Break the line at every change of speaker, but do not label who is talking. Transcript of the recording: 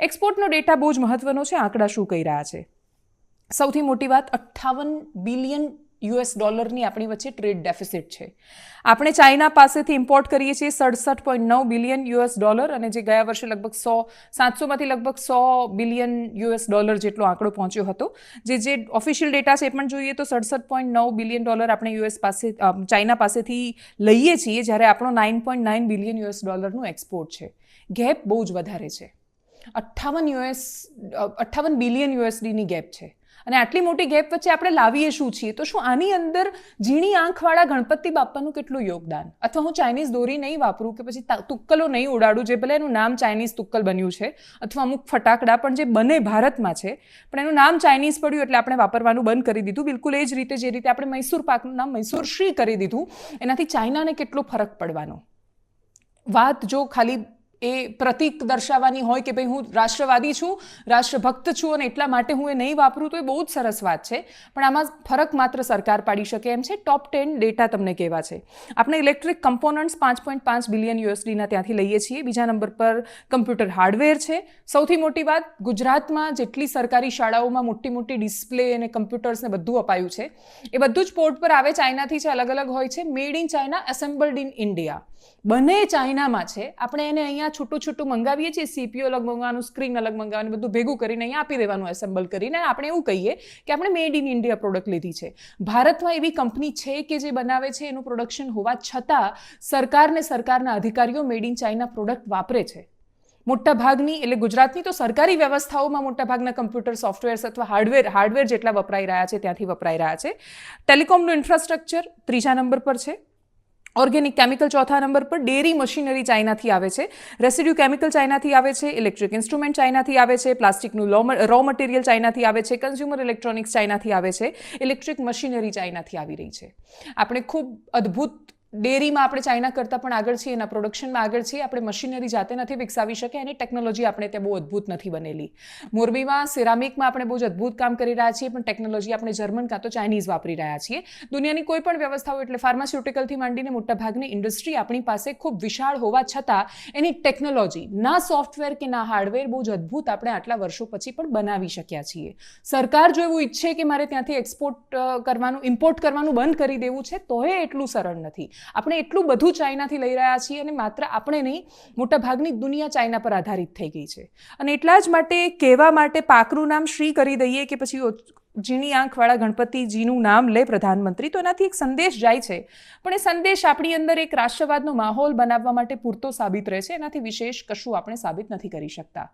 એક્સપોર્ટનો data બહુ જ મહત્વનો છે, આંકડા શું કહી રહ્યા છે? સૌથી મોટી વાત, અઠ્ઠાવન બિલિયન યુએસ ડોલરની આપણી વચ્ચે ટ્રેડ ડેફિસિટ છે. આપણે ચાઇના પાસેથી ઇમ્પોર્ટ કરીએ છીએ સડસઠ પોઈન્ટ નવ બિલિયન યુએસ ડોલર અને જે ગયા વર્ષે લગભગ સો, સાતસોમાંથી લગભગ સો બિલિયન યુએસ ડોલર જેટલો આંકડો પહોંચ્યો હતો. જે જે ઓફિશિયલ ડેટા છે એ પણ જોઈએ તો સડસઠ પોઈન્ટ નવ બિલિયન ડોલર આપણે યુએસ પાસે ચાઇના પાસેથી લઈએ છીએ જ્યારે આપણો nine point nine billion U S ડોલરનું એક્સપોર્ટ છે. ગેપ બહુ જ વધારે છે. અઠ્ઠાવન યુએસ અઠ્ઠાવન બિલિયન યુએસડીની ગેપ છે. અને આટલી મોટી ગેપ વચ્ચે આપણે લાવીએ શું છીએ? તો શું આની અંદર ઝીણી આંખવાળા ગણપતિ બાપાનું કેટલું યોગદાન? અથવા હું ચાઇનીઝ દોરી નહીં વાપરું કે પછી તુક્કલો નહીં ઉડાડું, જે ભલે એનું નામ ચાઇનીઝ તુક્કલ બન્યું છે, અથવા અમુક ફટાકડા પણ જે બને ભારતમાં છે, પણ એનું નામ ચાઇનીઝ પડ્યું એટલે આપણે વાપરવાનું બંધ કરી દીધું. બિલકુલ એ જ રીતે જે રીતે આપણે મૈસૂર પાકનું નામ મૈસૂર શ્રી કરી દીધું, એનાથી ચાઇનાને કેટલો ફરક પડવાનો? વાત જો ખાલી એ પ્રતીક દર્શાવવાની હોય કે ભાઈ હું રાષ્ટ્રવાદી છું, રાષ્ટ્રભક્ત છું અને એટલા માટે હું એ નહીં વાપરું તો એ બહુ જ સરસ વાત છે. પણ આમાં ફરક માત્ર સરકાર પાડી શકે એમ છે ટોપ ટેન ડેટા તમને કહેવા છે. આપણે ઇલેક્ટ્રિક કમ્પોનન્ટ્સ પાંચ પોઈન્ટ પાંચ બિલિયન યુએસડીના ત્યાંથી લઈએ છીએ. બીજા નંબર પર કમ્પ્યુટર હાર્ડવેર છે. સૌથી મોટી વાત, ગુજરાતમાં જેટલી સરકારી શાળાઓમાં મોટી મોટી ડિસ્પ્લે અને કમ્પ્યુટર્સને બધું અપાયું છે. એ બધું જ પોર્ટ પર આવે, ચાઇનાથી છે, અલગ અલગ હોય છે. Made in China assembled in India બંને ચાઇનામાં છે. આપણે એને અહીંયા છૂટું છૂટું મંગાવીએ છીએ સીપીઓ અલગ મંગાવવાનું સ્ક્રીન અલગ મંગાવવાનું, બધું ભેગું કરીને અહીંયા આપી દેવાનું એસેમ્બલ કરીને આપણે એવું કહીએ કે આપણે મેડ ઇન ઇન્ડિયા પ્રોડક્ટ લીધી છે. ભારતમાં એવી કંપની છે કે જે બનાવે છે એનું પ્રોડક્શન હોવા છતાં સરકારને સરકારના અધિકારીઓ મેડ ઇન ચાઇના પ્રોડક્ટ વાપરે છે. મોટા ભાગની એટલે ગુજરાતની તો સરકારી વ્યવસ્થાઓમાં મોટા ભાગના કમ્પ્યુટર સોફ્ટવેર્સ અથવા હાર્ડવેર હાર્ડવેર જેટલા વપરાઈ રહ્યા છે, ત્યાંથી વપરાઈ રહ્યા છે. ટેલિકોમનું ઇન્ફ્રાસ્ટ્રક્ચર ત્રીજા નંબર પર છે. ઓર્ગેનિક કેમિકલ ચોથા નંબર પર ડેરી મશીનરી ચાઇનાથી આવે છે. રેસિડ્યુ કેમિકલ ચાઇનાથી આવે છે ઇલેક્ટ્રિક ઇન્સ્ટ્રુમેન્ટ ચાઇનાથી આવે છે, પ્લાસ્ટિકનું રો મટીરિયલ ચાઇનાથી આવે છે કન્ઝ્યુમર ઇલેક્ટ્રોનિક્સ ચાઇનાથી આવે છે ઇલેક્ટ્રિક મશીનરી ચાઇનાથી આવી રહી છે. આપણે ખૂબ અદ્ભુત ડેરીમાં આપણે ચાઇના કરતાં પણ આગળ છીએ, એના પ્રોડક્શનમાં આગળ છીએ, આપણે મશીનરી જાતે નથી વિકસાવી શકે એની ટેકનોલોજી આપણે ત્યાં બહુ અદ્ભુત નથી બનેલી. મોરબીમાં સિરામિકમાં આપણે બહુ જ અદ્ભુત કામ કરી રહ્યા છીએ, પણ ટેકનોલોજી આપણે જર્મન કાં તો ચાઇનીઝ વાપરી રહ્યા છીએ. દુનિયાની કોઈ પણ વ્યવસ્થાઓ એટલે ફાર્માસ્યુટિકલથી માંડીને મોટાભાગની ઇન્ડસ્ટ્રી આપણી પાસે ખૂબ વિશાળ હોવા છતાં, એની ટેકનોલોજી, ના સોફ્ટવેર કે ના હાર્ડવેર બહુ જ અદ્ભુત આપણે આટલા વર્ષો પછી પણ બનાવી શક્યા છીએ. સરકાર જો એવું ઈચ્છે કે મારે ત્યાંથી એક્સપોર્ટ કરવાનું, ઇમ્પોર્ટ કરવાનું બંધ કરી દેવું છે, તોય એટલું સરળ નથી. આપણે એટલું બધું ચાઇનાથી લઈ રહ્યા છીએ અને માત્ર આપણે નહીં મોટા ભાગની દુનિયા ચાઇના પર આધારિત થઈ ગઈ છે. અને એટલા જ માટે કહેવા માટે પાકનું નામ શ્રી કરી દઈએ કે પછી જીની આંખવાળા ગણપતિજીનું નામ લે પ્રધાનમંત્રી, તો એનાથી એક સંદેશ જાય છે. પણ એ સંદેશ આપણી અંદર એક રાષ્ટ્રવાદનો માહોલ બનાવવા માટે પૂરતો સાબિત રહે છે, એનાથી વિશેષ કશું આપણે સાબિત નથી કરી શકતા.